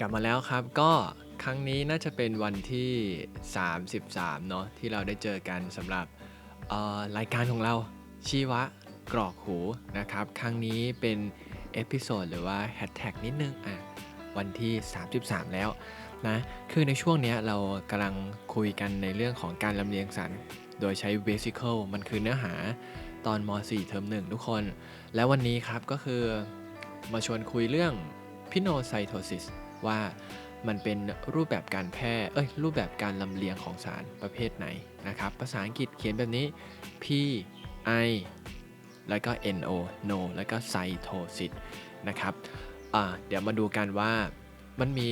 กลับมาแล้วครับก็ครั้งนี้น่าจะเป็นวันที่ 33 เนาะที่เราได้เจอกันสำหรับรายการของเราชีวะกรอกหูนะครับ ครั้งนี้เป็นเอพิโซดหรือว่าแฮชแท็กนิดนึงอะวันที่ 33 แล้วนะคือในช่วงนี้เรากำลังคุยกันในเรื่องของการลำเลียงสารโดยใช้ vesicle มันคือเนื้อหาตอนม .4 เทอม1 ทุกคน แล้ววันนี้ครับก็คือมาชวนคุยเรื่อง pinocytosis ว่ามันเป็นรูปแบบการแพร่เอ้ยรูปแบบการลำเลียงของสารประเภทไหนนะครับ ภาษาอังกฤษเขียนแบบนี้ P I แล้วก็ N O no แล้วก็ cytosis นะครับเดี๋ยวมาดูกันว่ามันมี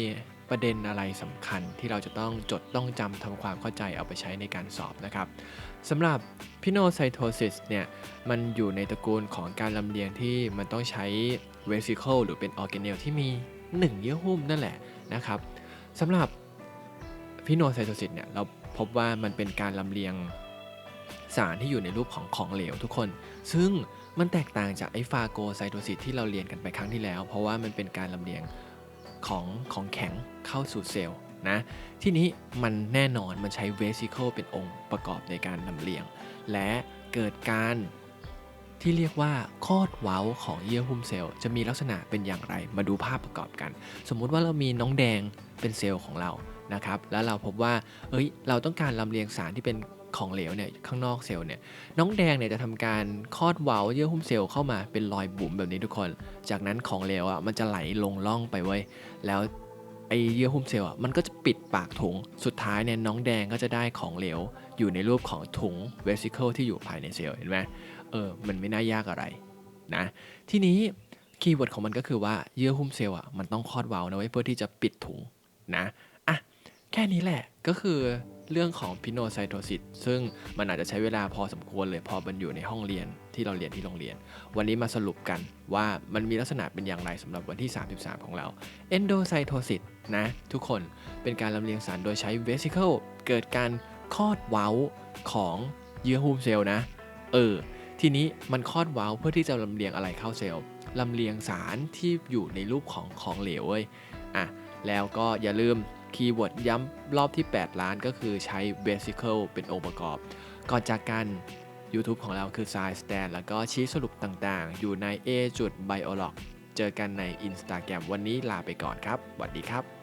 ประเด็นอะไรสำคัญที่เราจะต้องจดต้องจำทำความเข้าใจเอาไปใช้ในการสอบนะครับสำหรับ pinocytosis เนี่ยมันอยู่ในตระกูลของการลำเลียงที่มันต้องใช้ vesicle หรือเป็น organelle ที่มี 1 เยื่อหุ้มนั่นแหละนะครับสำหรับพิโนไซโตซิสเนี่ยเราพบว่ามันเป็นการลำเลียงสารที่อยู่ในรูปของของเหลวทุกคน ซึ่งมันแตกต่างจากไอฟาโกไซโตซิสที่เราเรียนกันไปครั้งที่แล้ว เพราะว่ามันเป็นการลำเลียงของของแข็งเข้าสู่เซลล์นะที่นี้มันแน่นอนมันใช้เวสิเคิลเป็นองค์ประกอบในการลำเลียง และเกิดการ ที่เรียกว่าคอดเว้าของเยื่อหุ้มเซลล์จะมีลักษณะเป็นอย่างไรมาดูภาพประกอบกัน สมมุติว่าเรามีน้องแดงเป็นเซลล์ของเรานะครับแล้วเราพบว่าเอ้ยเราต้องการลำเลียงสารที่เป็นของเหลวเนี่ยข้างนอกเซลล์เนี่ยน้องแดงเนี่ยจะทำการคอดเว้าเยื่อหุ้มเซลล์เข้ามาเป็นรอยบุ๋มแบบนี้ทุกคน จากนั้นของเหลวอะมันจะไหลลงล่องไปไว้ยแล้วไอเยื่อหุ้มเซลล์อะมันก็จะปิดปากถุงสุดท้ายเนี่ยน้องแดงก็จะได้ของเหลวอยู่ในรูปของถุงเวสิเคิลที่อยู่ภายในเซลล์เห็นไหม เออมันไม่น่ายากอะไรนะทีนี้คีย์เวิร์ดของมันก็คือว่าเยื่อหุ้มเซลล์อะมันต้องคลอดว้านะไว้ยเพื่อที่จะปิดถุงนะอะแค่นี้แหละก็คือเรื่องของพิโนไซโตซิสซึ่งมันอาจจะใช้เวลาพอสมควรเลยพอมันอยู่ในห้องเรียนที่เราเรียนที่โรงเรียน วันนี้มาสรุปกันว่ามันมีลักษณะเป็นอย่างไรสำหรับวันที่ 33 ของเรา endocytosis นะทุกคนเป็นการลำเลียงสารโดยใช้ vesicle เกิดการคลอดเว้าของเยื่อหุ้มเซลล์นะเออ ทีนี้มันคลอดเว้าเพื่อที่จะลำเลียงอะไรเข้าเซลล์ลำเลียงสารที่อยู่ในรูปของของเหลวเว้ยอะแล้วก็อย่าลืมคีย์เวิร์ดย้ำรอบที่ 8 ล้านก็คือใช้ vesicle เป็นองค์ประกอบ ก่อนจากกัน YouTube ของเราคือ Science Stand แล้วก็ชี้สรุปต่างๆ อยู่ใน a จุด biolog เจอกันใน Instagram วันนี้ลาไปก่อนครับสวัสดีครับ